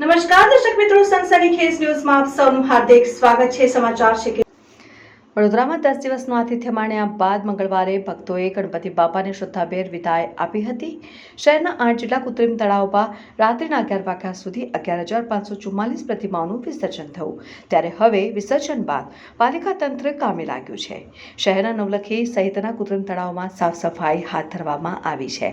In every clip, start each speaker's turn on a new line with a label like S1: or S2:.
S1: નમસ્કાર, દર્શક મિત્રો સંસદી ખેસ ન્યૂઝમાં આપ સૌનું હાર્દિક સ્વાગત છે. સમાચાર છે કે વડોદરામાં દસ દિવસનું આતિથ્ય માણ્યા બાદ મંગળવારે ભક્તોએ ગણપતિ બાપાને શ્રદ્ધાભેર વિદાય આપી હતી. શહેરના આઠ જેટલા કૃત્રિમ તળાવમાં રાત્રિના અગિયાર વાગ્યા સુધી અગિયાર હજાર પાંચસો ચુમ્માલીસ પ્રતિમાઓનું વિસર્જન થયું. ત્યારે હવે વિસર્જન બાદ પાલિકા તંત્ર કામે લાગ્યું છે. શહેરના નવલખી સહિતના કૃત્રિમ તળાવમાં સાફ સફાઈ હાથ ધરવામાં આવી છે.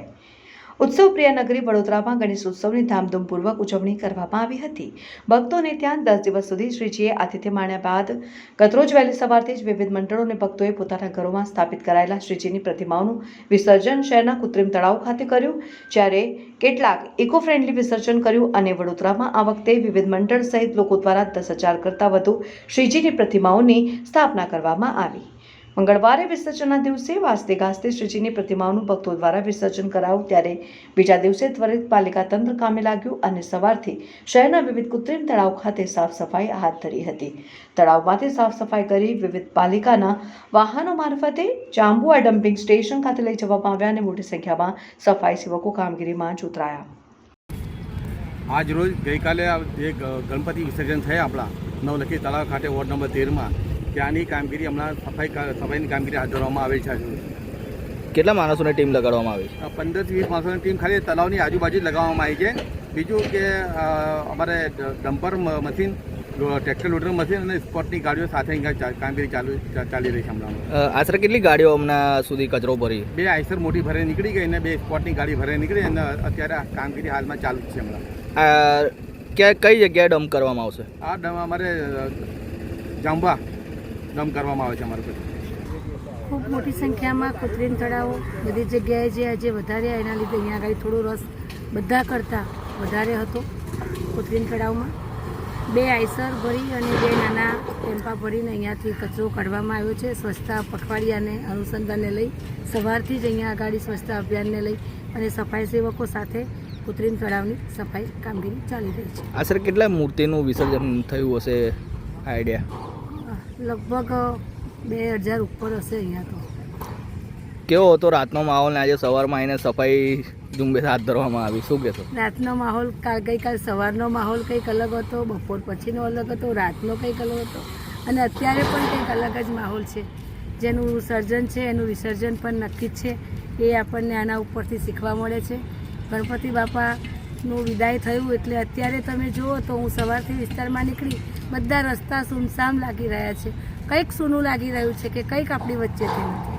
S1: ઉત્સવ પ્રિય નગરી વડોદરામાં ગણેશ ઉત્સવની ધામધૂમપૂર્વક ઉજવણી કરવામાં આવી હતી. ભક્તોને ત્યાં દસ દિવસ સુધી શ્રીજીએ આતિથ્ય માણ્યા બાદ ગતરોજ વહેલી સવારથી જ વિવિધ મંડળો અને ભક્તોએ પોતાના ઘરોમાં સ્થાપિત કરાયેલા શ્રીજીની પ્રતિમાઓનું વિસર્જન શહેરના કૃત્રિમ તળાવ ખાતે કર્યું, જ્યારે કેટલાક ઇકો ફ્રેન્ડલી વિસર્જન કર્યું અને વડોદરામાં આ વખતે વિવિધ મંડળ સહિત લોકો દ્વારા દસ હજાર કરતાં વધુ શ્રીજીની પ્રતિમાઓની સ્થાપના કરવામાં આવી. મંગળવારે વિસર્જનના દિવસે વાસ્તે ગાસ્તે શ્રીજીની પ્રતિમાઓનું ભક્તો દ્વારા વિસર્જન કરાવું ત્યારે બીજા દિવસે ત્વરિત પાલિકા તંત્ર કામે લાગ્યું અને સવારથી શહેરના વિવિધ કૃત્રિમ તળાવ ખાતે સાફ સફાઈ હાથ ધરી હતી. તળાવમાંથી સાફ સફાઈ કરી વિવિધ પાલિકાના વાહનો મારફતે જાંબુઆ ડમ્પિંગ સ્ટેશન ખાતે લઈ જવામાં આવ્યા અને મોટી સંખ્યામાં સફાઈ સેવકો કામગીરીમાં જોતરાયા.
S2: આજ રોજ ગઈકાલે જે ગણપતિ વિસર્જન થયા આપણા નવલખી તળાવ ખાતે વોર્ડ નંબર તેરમાં ત્યાંની કામગીરી હમણાં સફાઈ સફાઈની કામગીરી હાથ ધરવામાં આવેલ છે.
S3: કેટલા માણસોની ટીમ લગાડવામાં આવી છે?
S2: પંદર પંદરથી વીસ માણસોની ટીમ ખાલી તળાવની આજુબાજુ લગાવવામાં આવી છે. બીજું કે અમારે dumper machine tractor loader machine અને સ્પોટની ગાડીઓ સાથે કામગીરી ચાલુ ચાલી રહી છે હમણાં.
S3: આશરે કેટલી ગાડીઓ હમણાં સુધી કચરો ભરી?
S2: બે આઈસર મોટી ભરે નીકળી ગઈ અને બે સ્પોટની ગાડી ભરે નીકળી અને અત્યારે કામગીરી હાલમાં ચાલુ છે હમણાં.
S3: ક્યાં કઈ જગ્યાએ ડમ્પ કરવામાં આવશે?
S2: આ ડમ અમારે જાંબા. ડમ કરવામાં આવે છે અમારે
S4: ખૂબ મોટી સંખ્યામાં કૃત્રિમ તળાવો બધી જગ્યાએ જે આજે વધારે એના લીધે અહીંયા આગળ થોડો રસ બધા કરતાં વધારે હતો કૃત્રિમ તળાવમાં. બે આઈસર ભરી અને બે નાના ટેમ્પા ભરીને અહીંયાથી કચરો કાઢવામાં આવ્યો છે. સ્વચ્છતા પખવાડિયાને અનુસંધાને લઈ સવારથી જ અહીંયા આગળ સ્વચ્છતા અભિયાનને લઈ અને સફાઈ સેવકો સાથે કૃત્રિમ તળાવની સફાઈ કામગીરી ચાલી રહી છે.
S3: આશરે કેટલા મૂર્તિનું વિસર્જન થયું હશે આઈડિયા
S4: લગભગ બે હજાર ઉપર હશે અહીંયા તો.
S3: કેવો હતો રાતનો માહોલ ને આજે સવારમાં આવીને સફાઈ ઝુંબેશ હાથ ધરવામાં આવી? શું કહેશો?
S4: રાતનો માહોલ કાલ ગઈકાલ સવારનો માહોલ કંઈક અલગ હતો બપોર પછીનો અલગ હતો રાતનો કંઈક અલગ હતો. અને અત્યારે પણ કંઈક અલગ જ માહોલ છે. જેનું સર્જન છે એનું વિસર્જન પણ નક્કી જ છે. એ આપણને આના ઉપરથી શીખવા મળે છે. ગણપતિ બાપાનું વિદાય થયું એટલે અત્યારે તમે જુઓ તો હું સવારથી વિસ્તારમાં નીકળી બધા રસ્તા સુમસામ લાગી રહ્યા છે. કંઈક સૂનું લાગી રહ્યું છે કે કંઈક આપણી વચ્ચેથી નથી.